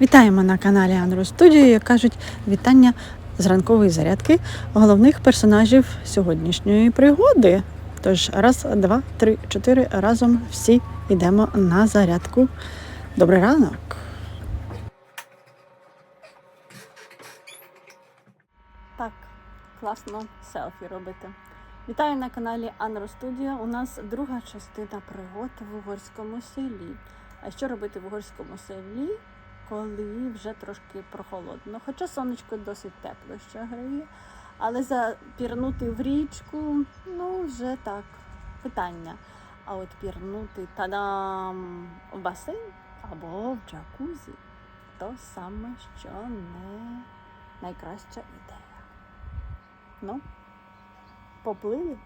Вітаємо на каналі Анру Студію. Як кажуть, вітання з ранкової зарядки головних персонажів сьогоднішньої пригоди. Тож раз, два, три, чотири разом всі йдемо на зарядку. Добрий ранок! Так, класно селфі робити. Вітаю на каналі Анро Студія. У нас друга частина пригод в угорському селі. А що робити в угорському селі, коли вже трошки прохолодно? Хоча сонечко досить тепло ще грає, але запірнути в річку, ну вже так, питання. А от пірнути та-дам в басейн або в джакузі то саме, що не найкраща ідея. Ну, поплили.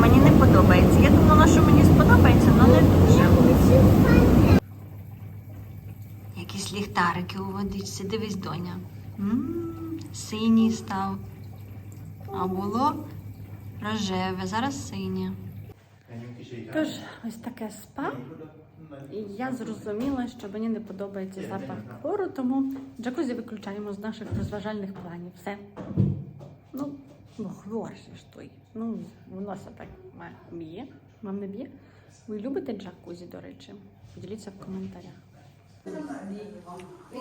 Мені не подобається. Я думала, що мені сподобається, але не дуже. Якісь ліхтарики у водичці, дивись, доня. синій став. А було рожеве, зараз синє. Тож, ось таке спа. І я зрозуміла, що мені не подобається запах хлору, тому джакузі виключаємо з наших розважальних планів. Все. Ну, ну ж той. Ну, воно все так б'є. Вам не б'є? Ви любите джакузі, до речі? Поділіться в коментарях.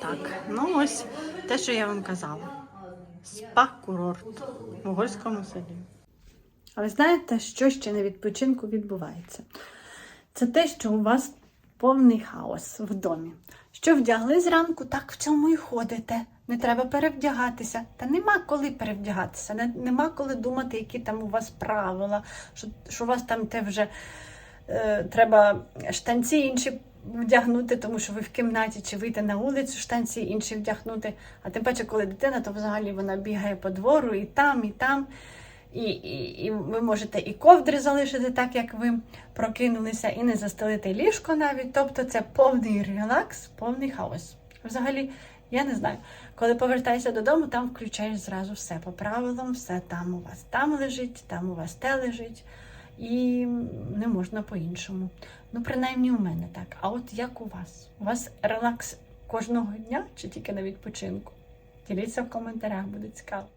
Так, ну ось те, що я вам казала. Спа-курорт в угорському селі. Але знаєте, що ще на відпочинку відбувається? Це те, що у вас повний хаос в домі. Що вдягли зранку, так в цьому і ходите. Не треба перевдягатися. Та нема коли перевдягатися, не- нема коли думати, які там у вас правила, що, що у вас там те вже е, треба штанці інші вдягнути, тому що ви в кімнаті чи вийти на вулицю, штанці інші вдягнути. А тим паче, коли дитина, то взагалі вона бігає по двору і там, і там. І, і, ви можете і ковдри залишити так, як ви прокинулися, і не застелити ліжко навіть. Тобто це повний релакс, повний хаос. Взагалі, я не знаю. Коли повертаєшся додому, там включаєш зразу все по правилам, все там у вас там лежить, там у вас те лежить. І не можна по-іншому. Ну, принаймні у мене так. А от як у вас? У вас релакс кожного дня чи тільки на відпочинку? Діліться в коментарях, буде цікаво.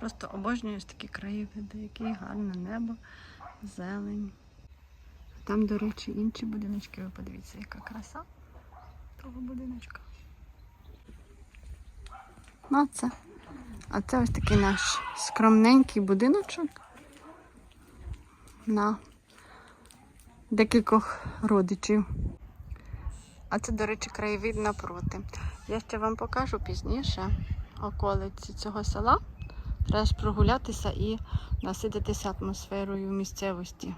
Просто обожнюю ось такі краєвиди, які гарне небо, зелень. Там, до речі, інші будиночки. Ви подивіться, яка краса того будиночка. Ну, це. А це ось такий наш скромненький будиночок на декількох родичів. А це, до речі, краєвид напроти. Я ще вам покажу пізніше околиці цього села. Треба ж прогулятися і насидитися атмосферою місцевості.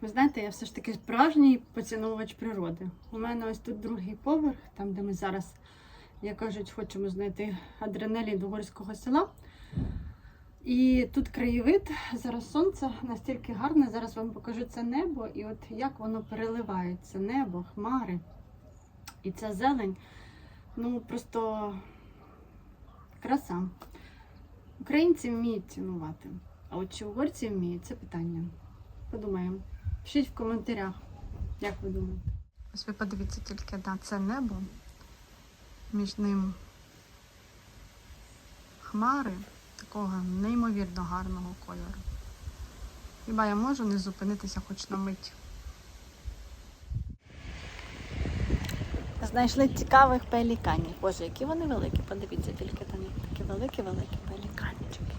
Ви знаєте, я все ж таки справжній поціновувач природи. У мене ось тут другий поверх, там, де ми зараз, як кажуть, хочемо знайти адреналін угорського села. І тут краєвид, зараз сонце настільки гарне. Зараз вам покажу це небо, і от як воно переливається, небо, хмари. І ця зелень, ну просто краса. Українці вміють цінувати. А от чи угорці вміють, це питання. Подумаємо. Пишіть в коментарях, як ви думаєте. Ось ви подивіться тільки на це небо. Між ним хмари такого неймовірно гарного кольору. Хіба я можу не зупинитися хоч на мить? Знайшли цікавих пеліканів. Боже, які вони великі. Подивіться, тільки там такі великі. великі-великі пеліканчики.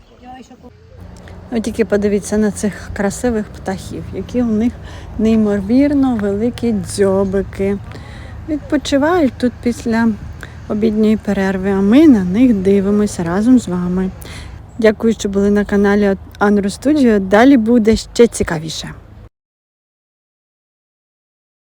Ви тільки подивіться на цих красивих птахів, які у них неймовірно великі дзьобики. Відпочивають тут після обідньої перерви, а ми на них дивимося разом з вами. Дякую, що були на каналі Анру Студіо. Далі буде ще цікавіше.